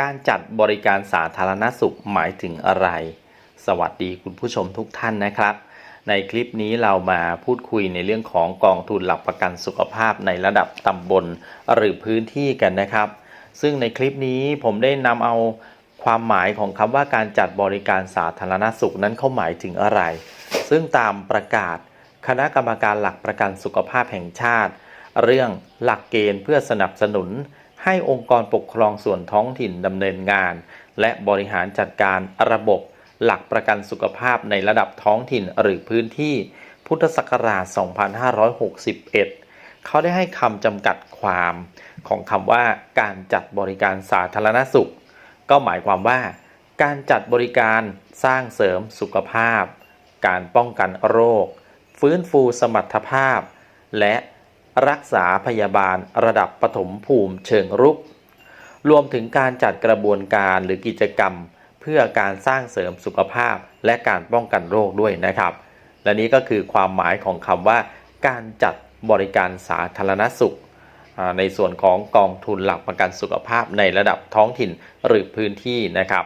การจัดบริการสาธารณสุขหมายถึงอะไร สวัสดีคุณผู้ชมทุกท่านนะครับ ในคลิปนี้เรามาพูดคุยในเรื่องของกองทุนหลักประกันสุขภาพในระดับตำบลหรือพื้นที่กันนะครับ ซึ่งในคลิปนี้ผมได้นำเอาความหมายของคำว่าการจัดบริการสาธารณสุขนั้นเขาหมายถึงอะไร ซึ่งตามประกาศคณะกรรมการหลักประกันสุขภาพแห่งชาติ เรื่องหลักเกณฑ์เพื่อสนับสนุน ให้องค์กรปกครองส่วนท้องถิ่นดำเนินงาน และบริหารจัดการระบบหลักประกันสุขภาพในระดับท้องถิ่นหรือพื้นที่ พุทธศักราช 2561 เขาได้ให้คำจำกัดความของคำว่าการจัดบริการสาธารณสุข ก็หมายความว่า การจัดบริการสร้างเสริมสุขภาพ การป้องกันโรค ฟื้นฟูสมรรถภาพ และ รักษาพยาบาลระดับปฐมภูมิเชิงรุก รวมถึงการจัดกระบวนการหรือกิจกรรม เพื่อการสร้างเสริมสุขภาพและการป้องกันโรคด้วยนะครับ และนี้ก็คือความหมายของคำว่า การจัดบริการสาธารณสุข ในส่วนของกองทุนหลักประกันสุขภาพในระดับท้องถิ่นหรือพื้นที่นะครับ